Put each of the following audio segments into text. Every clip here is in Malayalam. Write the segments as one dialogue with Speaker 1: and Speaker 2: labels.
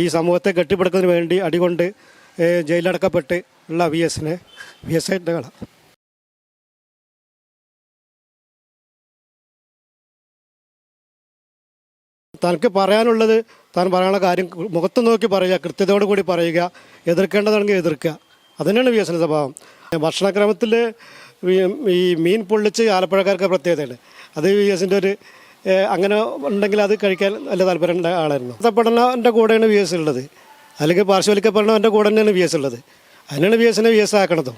Speaker 1: ഈ സമൂഹത്തെ കെട്ടിപ്പടുക്കുന്നതിന് വേണ്ടി അടികൊണ്ട് ജയിലടക്കപ്പെട്ട് ഉള്ള വി എസിനെ വി എസ് കള. തനിക്ക് പറയാനുള്ളത് താൻ പറയാനുള്ള കാര്യം മുഖത്ത് നോക്കി പറയുക കൃത്യതയോട് കൂടി പറയുക എതിർക്കേണ്ടതാണെങ്കിൽ എതിർക്കുക. അതുതന്നെയാണ് വി എസിന്റെ സ്വഭാവം. ഭക്ഷണക്രമത്തിൽ ഈ മീൻ പൊള്ളിച്ച് ആലപ്പുഴക്കാർക്ക് പ്രത്യേകതയുണ്ട് അത് വി എസിന്റെ ഒരു അങ്ങനെ ഉണ്ടെങ്കിൽ അത് കഴിക്കാൻ നല്ല താല്പര്യം ആളായിരുന്നു. പഠനന്റെ കൂടെയാണ് വി എസ് ഉള്ളത്. അല്ലെങ്കിൽ പാർശ്വവൽക്കപ്പെടണവന്റെ കൂടെ തന്നെയാണ് വി എസ് ഉള്ളത്. അതിനാണ് വി എസിനെ വി എസ് ആക്കണതും.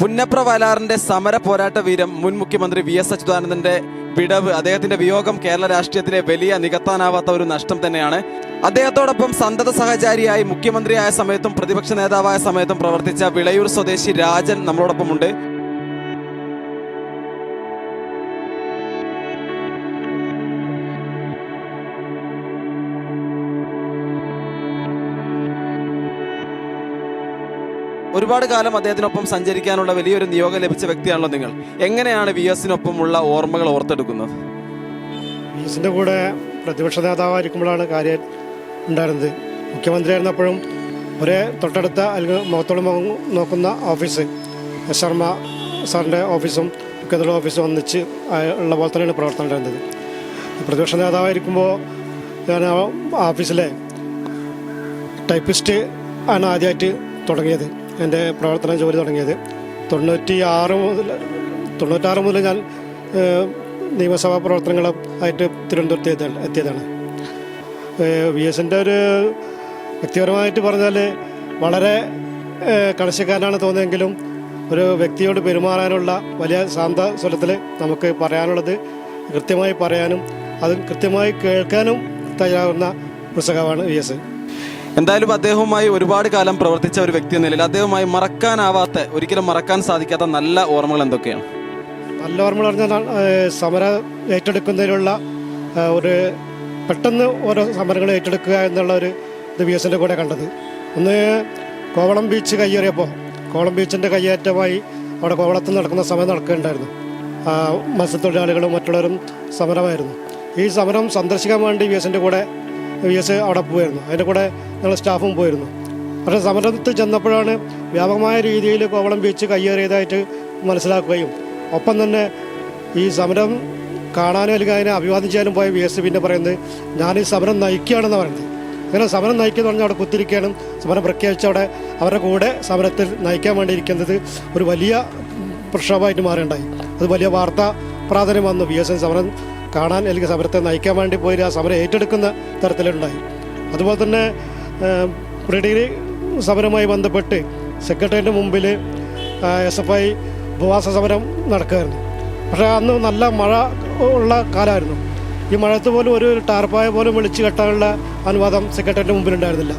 Speaker 2: പുന്നപ്ര വയലാറിന്റെ സമര പോരാട്ട വീരം മുൻ മുഖ്യമന്ത്രി വി എസ് അച്യുതാനന്ദന്റെ വിടവ് അദ്ദേഹത്തിന്റെ വിയോഗം കേരള രാഷ്ട്രീയത്തിലെ വലിയ നികത്താനാവാത്ത ഒരു നഷ്ടം തന്നെയാണ്. അദ്ദേഹത്തോടൊപ്പം സന്തത സഹചാരിയായി മുഖ്യമന്ത്രിയായ സമയത്തും പ്രതിപക്ഷ നേതാവായ സമയത്തും പ്രവർത്തിച്ച വിളയൂർ സ്വദേശി രാജൻ നമ്മളോടൊപ്പമുണ്ട്. ഒരുപാട് കാലം അദ്ദേഹത്തിനൊപ്പം സഞ്ചരിക്കാനുള്ള വലിയൊരു നിയോഗം ലഭിച്ച വ്യക്തിയാണല്ലോ നിങ്ങൾ. എങ്ങനെയാണ് വി എസിനൊപ്പമുള്ള ഓർമ്മകൾ ഓർത്തെടുക്കുന്നത്?
Speaker 1: വി എസിന്റെ കൂടെ പ്രതിപക്ഷ നേതാവായിരിക്കുമ്പോഴാണ് കാര്യം ഉണ്ടായിരുന്നത്. മുഖ്യമന്ത്രിയായിരുന്നപ്പോഴും ഒരേ തൊട്ടടുത്ത അല്ലെങ്കിൽ മുഖത്തോളം മുഖം നോക്കുന്ന ഓഫീസ് എസ് ശർമ്മ സാറിന്റെ ഓഫീസും മുഖ്യമന്ത്രിയുടെ ഓഫീസും ഒന്നിച്ച് ഉള്ള പോലെ തന്നെയാണ് പ്രവർത്തനം ഉണ്ടായിരുന്നത്. പ്രതിപക്ഷ നേതാവായിരിക്കുമ്പോൾ ഞാൻ ഓഫീസിലെ ടൈപ്പിസ്റ്റ് ആണ് ആദ്യമായിട്ട് തുടങ്ങിയത്. എന്റെ പ്രവർത്തന ജോലി തുടങ്ങിയത്. തൊണ്ണൂറ്റി ആറ് മുതൽ തൊണ്ണൂറ്റാറ് മുതൽ ഞാൻ നിയമസഭാ പ്രവർത്തനങ്ങളും ആയിട്ട് തിരുവനന്തപുരത്ത് എത്തിയ- എത്തിയതാണ്. വി എസിന്റെ ഒരു വ്യക്തിപരമായിട്ട് പറഞ്ഞാൽ വളരെ ഏഹ്, തോന്നിയെങ്കിലും ഒരു വ്യക്തിയോട് പെരുമാറാനുള്ള വലിയ ശാന്ത സ്വരത്തിൽ നമുക്ക് പറയാനുള്ളത് കൃത്യമായി പറയാനും അത് കൃത്യമായി കേൾക്കാനും തയ്യാറാവുന്ന പുസ്തകമാണ് വി എസ്.
Speaker 2: എന്തായാലും അദ്ദേഹവുമായി ഒരുപാട് കാലം പ്രവർത്തിച്ച ഒരു വ്യക്തി എന്ന നിലയിൽ അദ്ദേഹവുമായി മറക്കാനാവാത്ത ഒരിക്കലും മറക്കാൻ സാധിക്കാത്ത നല്ല ഓർമ്മകൾ എന്തൊക്കെയാണ്?
Speaker 1: നല്ല ഓർമ്മകൾ പറഞ്ഞാൽ സമര ഏറ്റെടുക്കുന്നതിലുള്ള ഒരു പെട്ടെന്ന് ഓരോ സമരങ്ങൾ ഏറ്റെടുക്കുക എന്നുള്ള ഒരു ഇത് വി എസിന്റെ കൂടെ കണ്ടത്. ഒന്ന് കോവളം ബീച്ച് കയ്യേറിയപ്പോൾ കോവളം ബീച്ചിന്റെ കയ്യേറ്റമായി അവിടെ കോവളത്ത് നടക്കുന്ന സമയം നടക്കുകയുണ്ടായിരുന്നു. മത്സ്യത്തൊഴിലാളികളും മറ്റുള്ളവരും സമരമായിരുന്നു. ഈ സമരം സന്ദർശിക്കാൻ വേണ്ടി വി എസിന്റെ കൂടെ വി എസ് അവിടെ പോയിരുന്നു. അതിന്റെ കൂടെ ഞങ്ങൾ സ്റ്റാഫും പോയിരുന്നു. പക്ഷേ സമരത്തിൽ ചെന്നപ്പോഴാണ് വ്യാപകമായ രീതിയിൽ കോവളം ബീച്ച് കയ്യേറിയതായിട്ട് മനസ്സിലാക്കുകയും ഒപ്പം തന്നെ ഈ സമരം കാണാനും അല്ലെങ്കിൽ അതിനെ അഭിവാദ്യം ചെയ്യാനും പോയ വി എസ് പിന്നെ പറയുന്നത് ഞാൻ ഈ സമരം നയിക്കുകയാണെന്ന് പറയുന്നത്. അങ്ങനെ സമരം നയിക്കുന്ന പറഞ്ഞാൽ അവിടെ കുത്തിരിക്കുകയാണ്. സമരം പ്രഖ്യാപിച്ച് അവിടെ അവരുടെ കൂടെ സമരത്തിൽ നയിക്കാൻ വേണ്ടി ഇരിക്കുന്നത് ഒരു വലിയ പ്രക്ഷോഭമായിട്ട് മാറുകയുണ്ടായി. അത് വലിയ വാർത്താ പ്രാധാന്യം വന്നു. വി എസ് എൻ സമരം കാണാൻ അല്ലെങ്കിൽ സമരത്തെ നയിക്കാൻ വേണ്ടി പോയി ആ സമരം ഏറ്റെടുക്കുന്ന തരത്തിലുണ്ടായി. അതുപോലെ തന്നെ പ്രീ ഡിഗ്രി സമരവുമായി ബന്ധപ്പെട്ട് സെക്രട്ടറിയുടെ മുമ്പിൽ എസ് എഫ് ഐ ഉപവാസ സമരം നടക്കുമായിരുന്നു പക്ഷേ അന്ന് നല്ല മഴ ഉള്ള കാലമായിരുന്നു. ഈ മഴയത്ത് പോലും ഒരു ടാർപ്പായ പോലും വിളിച്ച് കെട്ടാനുള്ള അനുവാദം സെക്രട്ടറിയുടെ മുമ്പിൽ ഉണ്ടായിരുന്നില്ല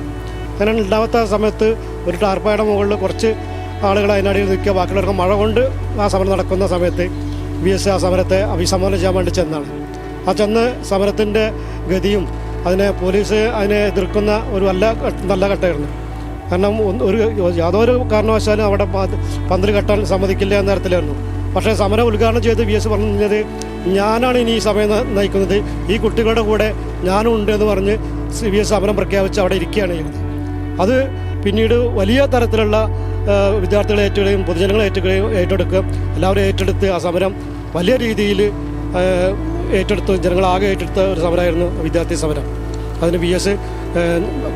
Speaker 1: അങ്ങനെ ഉണ്ടാവാത്ത സമയത്ത് ഒരു ടാർപ്പായുടെ മുകളിൽ കുറച്ച് ആളുകൾ അതിനടിയിൽ നിൽക്കുക ബാക്കിയുള്ളവർക്ക് മഴ കൊണ്ട് ആ സമരം നടക്കുന്ന സമയത്ത് വി എസ് ആ സമരത്തെ അഭിസംബോധന ചെയ്യാൻ വേണ്ടി ചെന്നാണ് ആ ചെന്ന് സമരത്തിന്റെ ഗതിയും അതിനെ പോലീസ് അതിനെ എതിർക്കുന്ന ഒരു നല്ല നല്ല ഘട്ടമായിരുന്നു. കാരണം ഒരു യാതൊരു കാരണവശാലും അവിടെ പന്തൽ കെട്ടാൻ സമ്മതിക്കില്ല എന്ന തരത്തിലായിരുന്നു. പക്ഷേ സമരം ഉദ്ഘാടനം ചെയ്ത് വി എസ് പറഞ്ഞത് ഞാനാണ് ഇനി ഈ സമയം നയിക്കുന്നത്. ഈ കുട്ടികളുടെ കൂടെ ഞാനും ഉണ്ട് എന്ന് പറഞ്ഞ് വി എസ് സമരം പ്രഖ്യാപിച്ച് അവിടെ ഇരിക്കുകയാണ് ചെയ്യുന്നത്. അത് പിന്നീട് വലിയ തരത്തിലുള്ള വിദ്യാർത്ഥികളെ ഏറ്റെടുക്കുകയും പൊതുജനങ്ങളെ ഏറ്റെടുക്കുകയും ഏറ്റെടുക്കുക. എല്ലാവരും ഏറ്റെടുത്ത് ആ സമരം വലിയ രീതിയിൽ ഏറ്റെടുത്ത്. ജനങ്ങളാകെ ഏറ്റെടുത്ത ഒരു സമരമായിരുന്നു വിദ്യാർത്ഥി സമരം. അതിന് വി എസ്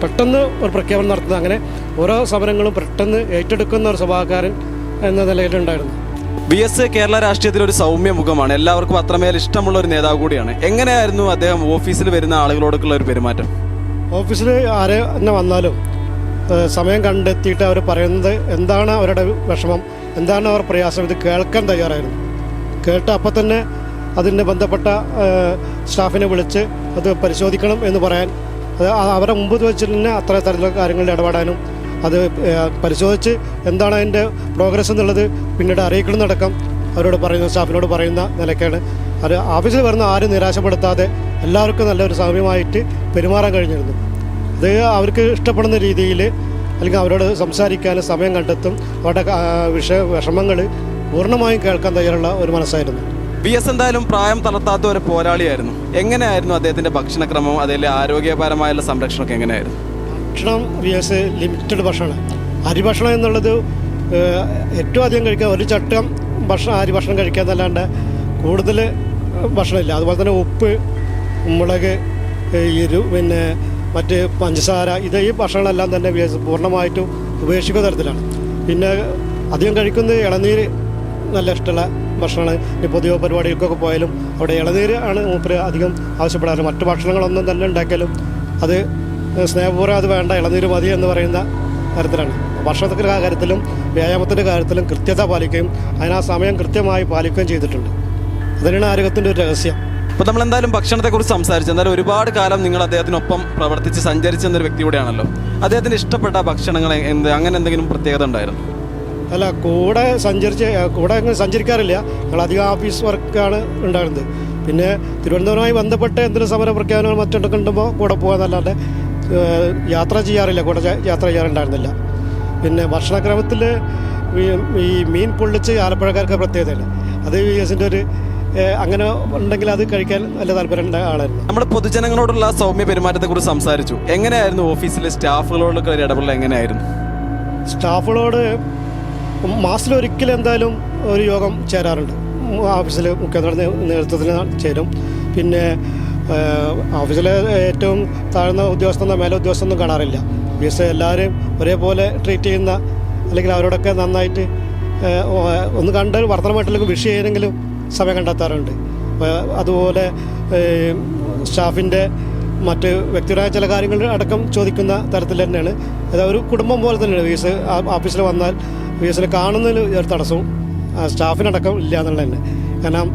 Speaker 1: പെട്ടെന്ന് ഒരു പ്രഖ്യാപനം നടത്തുന്നത് അങ്ങനെ ഓരോ സമരങ്ങളും പെട്ടെന്ന് ഏറ്റെടുക്കുന്ന ഒരു സ്വഭാവക്കാരൻ എന്ന നിലയിലുണ്ടായിരുന്നു.
Speaker 2: ബി എസ് കേരള രാഷ്ട്രീയത്തിൽ ഒരു സൗമ്യ മുഖമാണ് എല്ലാവർക്കും അത്രമേൽ ഇഷ്ടമുള്ള ഒരു നേതാവ് കൂടിയാണ്. എങ്ങനെയായിരുന്നു അദ്ദേഹം ഓഫീസിൽ വരുന്ന ആളുകളോടൊക്കെയുള്ള ഒരു പെരുമാറ്റം?
Speaker 1: ഓഫീസിൽ ആരെ തന്നെ വന്നാലും സമയം കണ്ടെത്തിയിട്ട് അവർ പറയുന്നത് എന്താണ് അവരുടെ വിഷമം? എന്താണ് അവർ പ്രയാസം? ഇത് കേൾക്കാൻ തയ്യാറായിരുന്നു. കേട്ട് അപ്പം തന്നെ അതിന് ബന്ധപ്പെട്ട സ്റ്റാഫിനെ വിളിച്ച് അത് പരിശോധിക്കണം എന്ന് പറയാൻ അത് അവരുടെ അവരെ മുമ്പ് വെച്ചിട്ട് തന്നെ അത്ര തരത്തിലുള്ള കാര്യങ്ങളിൽ ഇടപെടാനും അത് പരിശോധിച്ച് എന്താണ് അതിന്റെ പ്രോഗ്രസ് എന്നുള്ളത് പിന്നീട് അറിയിക്കണമെന്നടക്കം അവരോട് പറയുന്ന സ്റ്റാഫിനോട് പറയുന്ന നിലയ്ക്കാണ് അത് ഓഫീസിൽ വരുന്ന ആരും നിരാശപ്പെടുത്താതെ എല്ലാവർക്കും നല്ലൊരു സാമ്യമായിട്ട് പെരുമാറാൻ കഴിഞ്ഞിരുന്നു. അത് അവർക്ക് ഇഷ്ടപ്പെടുന്ന രീതിയിൽ അല്ലെങ്കിൽ അവരോട് സംസാരിക്കാൻ സമയം കണ്ടെത്തും. അവരുടെ വിഷയ വിഷമങ്ങൾ പൂർണമായും കേൾക്കാൻ തയ്യാറുള്ള ഒരു മനസ്സായിരുന്നു.
Speaker 2: വി എസ് എന്തായാലും പ്രായം തളർത്താത്ത ഒരു പോരാളിയായിരുന്നു. എങ്ങനെയായിരുന്നു അദ്ദേഹത്തിന്റെ ഭക്ഷണക്രമം? അതിലെ ആരോഗ്യപരമായുള്ള സംരക്ഷണമൊക്കെ എങ്ങനെയായിരുന്നു?
Speaker 1: ഭക്ഷണം വി എസ് ലിമിറ്റഡ് ഭക്ഷണമാണ് അരി ഭക്ഷണം എന്നുള്ളത് ഏറ്റവും അധികം കഴിക്കുക ഒരു ചട്ടം ഭക്ഷണം അരി ഭക്ഷണം കഴിക്കുക എന്നല്ലാണ്ട് കൂടുതൽ ഭക്ഷണമില്ല. അതുപോലെ തന്നെ ഉപ്പ് മുളക് എരു പിന്നെ മറ്റ് പഞ്ചസാര ഇത് ഈ ഭക്ഷണങ്ങളെല്ലാം തന്നെ പൂർണമായിട്ടും ഉപേക്ഷിക്കുന്ന തരത്തിലാണ്. പിന്നെ അധികം കഴിക്കുന്നത് ഇളനീര് നല്ല ഇഷ്ടമുള്ള ഭക്ഷണമാണ്. പൊതുവെ പരിപാടികൾക്കൊക്കെ പോയാലും അവിടെ ഇളനീര് ആണ് മൂപ്പര് അധികം ആവശ്യപ്പെടാറ്. മറ്റു ഭക്ഷണങ്ങളൊന്നും തന്നെ ഉണ്ടാക്കിയാലും അത് സ്നേഹപൂർവം അത് വേണ്ട ഇളനീര് മതി എന്ന് പറയുന്ന തരത്തിലാണ്. ഭക്ഷണത്തിന്റെ കാര്യത്തിലും വ്യായാമത്തിന്റെ കാര്യത്തിലും കൃത്യത പാലിക്കുകയും അതിനാ സമയം കൃത്യമായി പാലിക്കുകയും ചെയ്തിട്ടുണ്ട്. അതിനാണ് ആരോഗ്യത്തിന്റെ ഒരു രഹസ്യം.
Speaker 2: അപ്പോൾ നമ്മൾ എന്തായാലും ഭക്ഷണത്തെക്കുറിച്ച് സംസാരിച്ചു. എന്തായാലും ഒരുപാട് കാലം നിങ്ങൾ അദ്ദേഹത്തിനൊപ്പം പ്രവർത്തിച്ച് സഞ്ചരിച്ച എന്നൊരു വ്യക്തി കൂടെയാണല്ലോ. അദ്ദേഹത്തിന് ഇഷ്ടപ്പെട്ട ഭക്ഷണങ്ങൾ എന്ത്? അങ്ങനെ എന്തെങ്കിലും പ്രത്യേകത ഉണ്ടായിരുന്നു?
Speaker 1: അല്ല കൂടെ സഞ്ചരിച്ച് കൂടെ അങ്ങനെ സഞ്ചരിക്കാറില്ല. ഞങ്ങൾ അധികം ഓഫീസ് വർക്കാണ് ഉണ്ടായിരുന്നത്. പിന്നെ തിരുവനന്തപുരമായി ബന്ധപ്പെട്ട് എന്തെങ്കിലും സമര പ്രഖ്യാപനങ്ങൾ മറ്റൊക്കെ ഉണ്ടുമ്പോൾ കൂടെ പോകാന്നല്ലാതെ യാത്ര ചെയ്യാറില്ല. കൂടെ യാത്ര ചെയ്യാറുണ്ടായിരുന്നില്ല. പിന്നെ ഭക്ഷണക്രമത്തിൽ ഈ മീൻ പൊള്ളിച്ച് ആലപ്പുഴക്കാർക്ക് പ്രത്യേകതയാണ് അത് വി എസിന്റെ ഒരു അങ്ങനെ ഉണ്ടെങ്കിൽ അത് കഴിക്കാൻ നല്ല താല്പര്യം ആളായിരുന്നു.
Speaker 2: നമ്മുടെ പൊതുജനങ്ങളോടുള്ള സൗമ്യ പെരുമാറ്റത്തെ കുറിച്ച് സംസാരിച്ചു. എങ്ങനെയായിരുന്നു ഓഫീസിലെ സ്റ്റാഫുകളോടൊക്കെ ഒരു ഇടപെടൽ എങ്ങനെയായിരുന്നു?
Speaker 1: സ്റ്റാഫുകളോട് മാസത്തിലൊരിക്കൽ എന്തായാലും ഒരു യോഗം ചേരാറുണ്ട്. ഓഫീസിൽ മുഖ്യമന്ത്രിയുടെ നേ- നേതൃത്വത്തിൽ ചേരും. പിന്നെ ഓഫീസിലെ ഏറ്റവും താഴ്ന്ന ഉദ്യോഗസ്ഥനോ മേലെ ഉദ്യോഗസ്ഥനൊന്നും കാണാറില്ല. ഓഫീസ് എല്ലാവരെയും ഒരേപോലെ ട്രീറ്റ് ചെയ്യുന്ന അല്ലെങ്കിൽ അവരോടൊക്കെ നന്നായിട്ട് ഒന്ന് കണ്ട് വർത്തമാനമായിട്ടില്ലെങ്കിൽ വിഷ് ചെയ്യാനെങ്കിലും സമയം കണ്ടെത്താറുണ്ട്. അതുപോലെ സ്റ്റാഫിന്റെ മറ്റ് വ്യക്തിപരമായ ചില കാര്യങ്ങൾ അടക്കം ചോദിക്കുന്ന തരത്തിൽ തന്നെയാണ്. അത് ഒരു കുടുംബം പോലെ തന്നെയാണ് വി എസ് ഓഫീസിൽ വന്നാൽ വി എസിൽ കാണുന്നതിൽ ഒരു തടസ്സവും സ്റ്റാഫിനടക്കം ഇല്ല എന്നുള്ളത് തന്നെ. കാരണം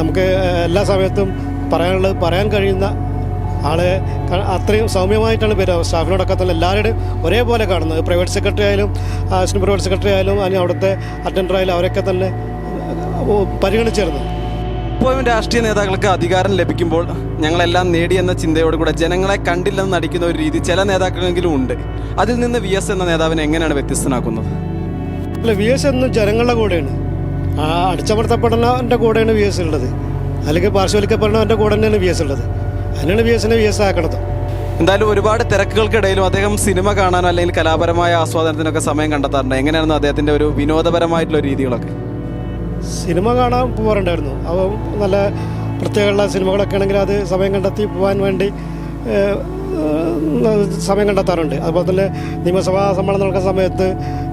Speaker 1: നമുക്ക് എല്ലാ സമയത്തും പറയാനുള്ളത് പറയാൻ കഴിയുന്ന ആളെ അത്രയും സൗമ്യമായിട്ടാണ് പേര് സ്റ്റാഫിനോടൊക്കെ തന്നെ എല്ലാവരുടെയും ഒരേപോലെ കാണുന്നത്. പ്രൈവറ്റ് സെക്രട്ടറി ആയാലും അസിസ്റ്റന്റ് പ്രൈവറ്റ് സെക്രട്ടറി ആയാലും അല്ലെങ്കിൽ അവിടുത്തെ അറ്റൻഡർ ആയാലും അവരൊക്കെ തന്നെ ഏഹ്, പരിഗണിച്ചിരുന്നു
Speaker 2: ഇപ്പോഴും രാഷ്ട്രീയ നേതാക്കൾക്ക് അധികാരം ലഭിക്കുമ്പോൾ ഞങ്ങളെല്ലാം നേടിയെന്ന ചിന്തയോടുകൂടെ ജനങ്ങളെ കണ്ടില്ലെന്ന് നടിക്കുന്ന ഒരു രീതി ചില നേതാക്കളെങ്കിലും ഉണ്ട്. അതിൽ നിന്ന് വി എസ് എന്ന നേതാവിനെ എങ്ങനെയാണ് വ്യത്യസ്തനാക്കുന്നത്?
Speaker 1: അല്ല വി എസ് എന്നും ജനങ്ങളുടെ കൂടെയാണ്. ആ അടിച്ചമർത്തപ്പെടുന്നവന്റെ കൂടെയാണ് വി എസ് ഉള്ളത്. അല്ലെങ്കിൽ പാർശ്വവൽക്കപ്പെടുന്നവന്റെ കൂടെ തന്നെയാണ് വി എസ് ഉള്ളത്. അതിനാണ് വി എസിനെ വി എസ് ആക്കണത്.
Speaker 2: എന്തായാലും ഒരുപാട് തിരക്കുകൾക്കിടയിലും അദ്ദേഹം സിനിമ കാണാനോ അല്ലെങ്കിൽ കലാപരമായ ആസ്വാദനത്തിനൊക്കെ സമയം കണ്ടെത്താറുണ്ട്. എങ്ങനെയായിരുന്നു അദ്ദേഹത്തിന്റെ ഒരു വിനോദപരമായിട്ടുള്ള രീതികളൊക്കെ?
Speaker 1: സിനിമ കാണാൻ പോകാറുണ്ടായിരുന്നു അപ്പം നല്ല പ്രത്യേകമുള്ള സിനിമകളൊക്കെ ആണെങ്കിൽ അത് സമയം കണ്ടെത്തി പോകാൻ വേണ്ടി സമയം കണ്ടെത്താറുണ്ട്. അതുപോലെ തന്നെ നിയമസഭാ സമ്മേളനം നടക്കുന്ന സമയത്ത്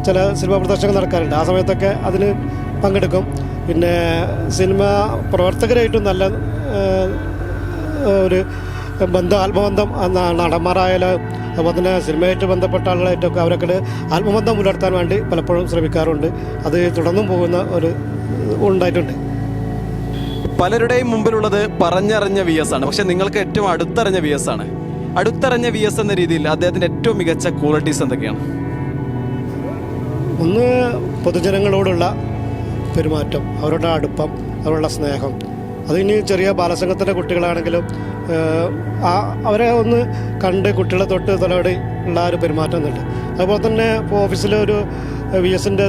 Speaker 1: ചില സിനിമ പ്രദർശനങ്ങൾ നടക്കാറുണ്ട്. ആ സമയത്തൊക്കെ അതിന് പങ്കെടുക്കും. പിന്നെ സിനിമ പ്രവർത്തകരായിട്ടും നല്ല ഒരു ബന്ധം ആത്മബന്ധം നടന്മാരായാലും അതുപോലെ തന്നെ സിനിമയായിട്ട് ബന്ധപ്പെട്ട ആളുകളായിട്ടൊക്കെ അവരൊക്കെ ആത്മബന്ധം പുലർത്താൻ വേണ്ടി പലപ്പോഴും ശ്രമിക്കാറുണ്ട്. അത് തുടർന്നും പോകുന്ന ഒരു ഉണ്ടായിട്ടുണ്ട്.
Speaker 2: പലരുടെയും മുമ്പിലുള്ളത് പറഞ്ഞറിഞ്ഞ വി എസ് ആണ്. പക്ഷെ നിങ്ങൾക്ക് ഏറ്റവും അടുത്തറിഞ്ഞ വി എസ് ആണ്. അടുത്തറിഞ്ഞ വി എസ് എന്ന രീതിയിൽ അദ്ദേഹത്തിന്റെ ഏറ്റവും മികച്ച ക്വാളിറ്റീസ് എന്തൊക്കെയാണ്?
Speaker 1: ഒന്ന് പൊതുജനങ്ങളോടുള്ള പെരുമാറ്റം അവരുടെ അടുപ്പം അവരുടെ സ്നേഹം. അതിനി ചെറിയ ബാലസംഘത്തിന്റെ കുട്ടികളാണെങ്കിലും അവരെ ഒന്ന് കണ്ട് കുട്ടികളെ തൊട്ട് തലോടി ഉള്ള ആ ഒരു പെരുമാറ്റം ഉണ്ട്. അതുപോലെ തന്നെ ഇപ്പോൾ ഓഫീസിലെ ഒരു വി എസിന്റെ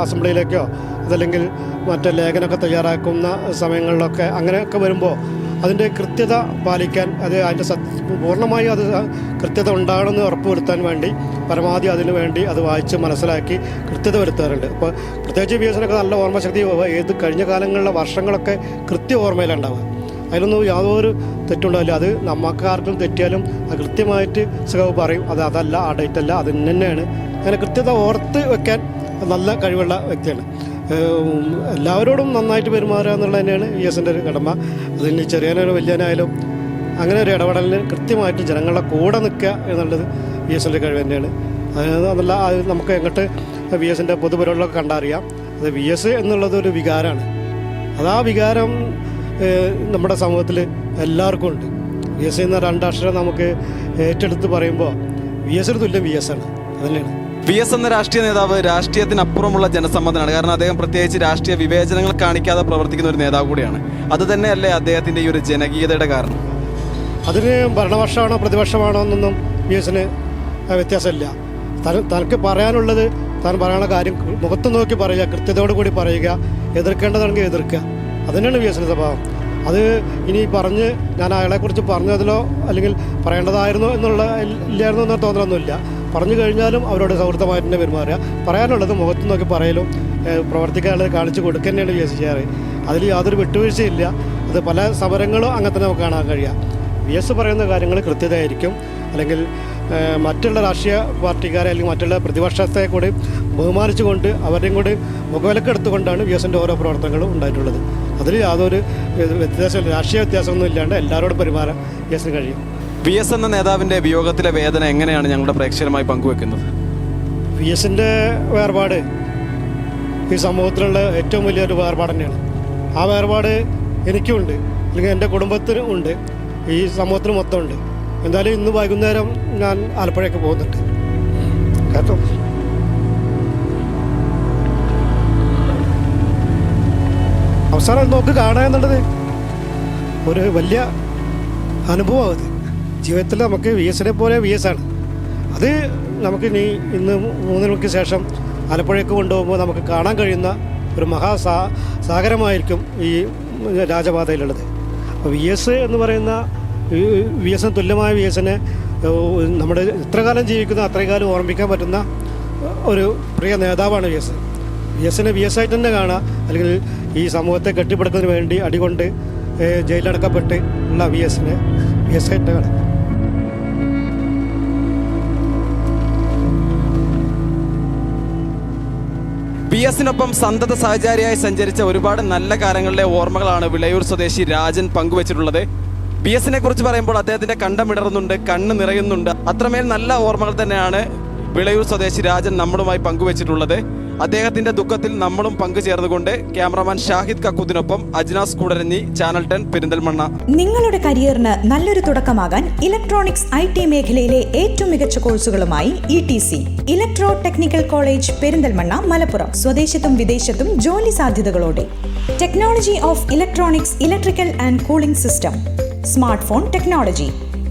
Speaker 1: അസംബ്ലിയിലേക്കോ അതല്ലെങ്കിൽ മറ്റേ ലേഖനമൊക്കെ തയ്യാറാക്കുന്ന സമയങ്ങളിലൊക്കെ അങ്ങനെയൊക്കെ വരുമ്പോൾ അതിന്റെ കൃത്യത പാലിക്കാൻ അത് അതിന്റെ സത് പൂർണമായും അത് കൃത്യത ഉണ്ടാകണമെന്ന് ഉറപ്പുവരുത്താൻ വേണ്ടി പരമാവധി അതിനു വേണ്ടി അത് വായിച്ച് മനസ്സിലാക്കി കൃത്യത വരുത്താറുണ്ട്. അപ്പോൾ പ്രത്യേകിച്ച് ബി എസിനൊക്കെ നല്ല ഓർമ്മശക്തി ഏത് കഴിഞ്ഞ കാലങ്ങളിലെ വർഷങ്ങളൊക്കെ കൃത്യ ഓർമ്മയിലുണ്ടാവുക. അതിലൊന്നും യാതൊരു തെറ്റുണ്ടാവില്ല അത് നമ്മൾക്കാർക്കും തെറ്റിയാലും അത് കൃത്യമായിട്ട് സഖാവ് പറയും. അത് അതല്ല ആ ഡേറ്റ് അല്ല അത് തന്നെയാണ് അങ്ങനെ കൃത്യത ഓർത്ത് വെക്കാൻ നല്ല കഴിവുള്ള വ്യക്തിയാണ്. എല്ലാവരോടും നന്നായിട്ട് പെരുമാറുക എന്നുള്ളത് തന്നെയാണ് ഇ എസിന്റെ ഒരു കടമ. അതിന് ചെറിയനായാലും വലിയനായാലും അങ്ങനെ ഒരു ഇടപെടലിന് കൃത്യമായിട്ട് ജനങ്ങളുടെ കൂടെ നിൽക്കുക എന്നുള്ളത് വി എസിന്റെ കഴിവ് തന്നെയാണ്. അതായത് അത് നമുക്ക് എങ്ങോട്ട് വി എസിന്റെ പൊതുപരിപാടികളൊക്കെ കണ്ടറിയാം. അത് വി എസ് എന്നുള്ളത് ഒരു വികാരമാണ്. അത് ആ വികാരം നമ്മുടെ സമൂഹത്തിൽ എല്ലാവർക്കും ഉണ്ട്. വി എസ് എന്ന രണ്ടാക്ഷരം നമുക്ക് ഏറ്റെടുത്ത് പറയുമ്പോൾ വി എസിന് തുല്യം വി എസ് ആണ്. അതന്നെയാണ്
Speaker 2: വി എസ് എന്ന രാഷ്ട്രീയ നേതാവ് രാഷ്ട്രീയത്തിനപ്പുറമുള്ള ജനസമ്മതനാണ്. കാരണം അദ്ദേഹം പ്രത്യേകിച്ച് രാഷ്ട്രീയ വിവേചനങ്ങൾ കാണിക്കാതെ പ്രവർത്തിക്കുന്ന ഒരു നേതാവ് കൂടിയാണ്. അത് തന്നെയല്ലേ അദ്ദേഹത്തിന്റെ ഈ ഒരു ജനകീയതയുടെ കാരണം?
Speaker 1: അതിന് ഭരണപക്ഷമാണോ പ്രതിപക്ഷമാണോ എന്നൊന്നും വി എസിന് വ്യത്യാസമില്ല. തനിക്ക് തനക്ക് പറയാനുള്ളത് താൻ പറയാനുള്ള കാര്യം മുഖത്ത് നോക്കി പറയുക കൃത്യതയോടു കൂടി പറയുക എതിർക്കേണ്ടതാണെങ്കിൽ എതിർക്കുക. അതുതന്നെയാണ് വി എസിന്റെ സ്വഭാവം അത് ഇനി പറഞ്ഞ് ഞാൻ അയാളെക്കുറിച്ച് പറഞ്ഞതിലോ അല്ലെങ്കിൽ പറയേണ്ടതായിരുന്നോ എന്നുള്ള ഇല്ലായിരുന്നോ എന്ന തോന്നലൊന്നുമില്ല. പറഞ്ഞു കഴിഞ്ഞാലും അവരോട് സൗഹൃദമായിട്ട് തന്നെ പെരുമാറുക. പറയാനുള്ളത് മുഖത്ത് നോക്കി പറയലും പ്രവർത്തിക്കാനുള്ളത് കാണിച്ചു കൊടുക്കുക തന്നെയാണ് വി എസ് ചെയ്യാറ് അതിൽ യാതൊരു വിട്ടുവീഴ്ചയില്ല. അത് പല സമരങ്ങളും അങ്ങനെ തന്നെ നമുക്ക് കാണാൻ കഴിയുക വി എസ് പറയുന്ന കാര്യങ്ങൾ കൃത്യതയായിരിക്കും. അല്ലെങ്കിൽ മറ്റുള്ള രാഷ്ട്രീയ പാർട്ടിക്കാരെ അല്ലെങ്കിൽ മറ്റുള്ള പ്രതിപക്ഷത്തെ കൂടി ബഹുമാനിച്ചുകൊണ്ട് അവരുടെയും കൂടി മുഖവിലക്കെടുത്തുകൊണ്ടാണ് വി എസിന്റെ ഓരോ പ്രവർത്തനങ്ങളും ഉണ്ടായിട്ടുള്ളത്. അതിൽ യാതൊരു വ്യത്യാസം രാഷ്ട്രീയ വ്യത്യാസമൊന്നും ഇല്ലാണ്ട് എല്ലാവരോടും പെരുമാറാൻ വി എസിന് കഴിയും.
Speaker 2: വി എസ് എന്ന നേതാവിന്റെ വിയോഗത്തിലെ വേദന എങ്ങനെയാണ് ഞങ്ങളുടെ പ്രേക്ഷകരുമായി പങ്കുവെക്കുന്നത്?
Speaker 1: വി എസിന്റെ വേർപാട് ഈ സമൂഹത്തിലുള്ള ഏറ്റവും വലിയൊരു വേർപാട് തന്നെയാണ്. ആ വേർപാട് എനിക്കുമുണ്ട് അല്ലെങ്കിൽ എന്റെ കുടുംബത്തിനും ഉണ്ട്. ഈ സമൂഹത്തിന് മൊത്തമുണ്ട് എന്തായാലും ഇന്ന് വൈകുന്നേരം ഞാൻ ആലപ്പുഴയ്ക്ക് പോകുന്നുണ്ട്. കേട്ടോ അവസാനം നോക്ക് കാണുക എന്നുള്ളത് ഒരു വലിയ അനുഭവമാണ് ജീവിതത്തിൽ നമുക്ക് വി എസിനെ പോലെ വി എസ് ആണ്. അത് നമുക്ക് ഇനി ഇന്ന് മൂന്ന് മണിക്ക് ശേഷം ആലപ്പുഴയ്ക്ക് കൊണ്ടുപോകുമ്പോൾ നമുക്ക് കാണാൻ കഴിയുന്ന ഒരു മഹാ സാ സാഗരമായിരിക്കും ഈ രാജപാതയിലുള്ളത്. അപ്പോൾ വി എസ് എന്ന് പറയുന്ന വി എസിന് തുല്യമായ വി എസിനെ നമ്മുടെ ഇത്രകാലം ജീവിക്കുന്ന അത്രയും കാലം ഓർമ്മിക്കാൻ പറ്റുന്ന ഒരു പ്രിയ നേതാവാണ് വി എസ് വി എസിനെ വി എസ് ആയിട്ട് തന്നെ കാണുക അല്ലെങ്കിൽ ഈ സമൂഹത്തെ കെട്ടിപ്പടുക്കുന്നതിന് വേണ്ടി അടികൊണ്ട് ജയിലടക്കപ്പെട്ട് ഉള്ള വി എസിനെ വി എസ് ആയിട്ട് കാണുക
Speaker 2: പി എസിനൊപ്പം സന്തത സഹചാരിയായി സഞ്ചരിച്ച ഒരുപാട് നല്ല കാലങ്ങളിലെ ഓർമ്മകളാണ് വിളയൂർ സ്വദേശി രാജൻ പങ്കുവച്ചിട്ടുള്ളത്. പി എസിനെ കുറിച്ച് പറയുമ്പോൾ അദ്ദേഹത്തിന്റെ കണ്ടമിടറുന്നുണ്ട് കണ്ണ് നിറയുന്നുണ്ട്. അത്രമേൽ നല്ല ഓർമ്മകൾ തന്നെയാണ് വിളയൂർ സ്വദേശി രാജൻ നമ്മളുമായി പങ്കുവച്ചിട്ടുള്ളത്. അദ്ദേഹത്തിന്റെ ദുഃഖത്തിൽ നമ്മളും പങ്കുചേർന്നുകൊണ്ട് ക്യാമറമാൻ ഷാഹിദ് കക്കൂത്തിനൊപ്പം അജ്നാസ് കൂടരഞ്ഞി ചാനൽ ടെൻ പെരിന്തൽമണ്ണ.
Speaker 3: നിങ്ങളുടെ കരിയറിന് നല്ലൊരു തുടക്കമാകാൻ ഇലക്ട്രോണിക്സ് ഐ ടി മേഖലയിലെ ഏറ്റവും മികച്ച കോഴ്സുകളുമായി E T C electro technical college Perinthalmanna Malappuram സ്വദേശത്തും വിദേശത്തും ജോലി സാധ്യതകളോടെ. Technology of electronics electrical and cooling system. Smart phone technology.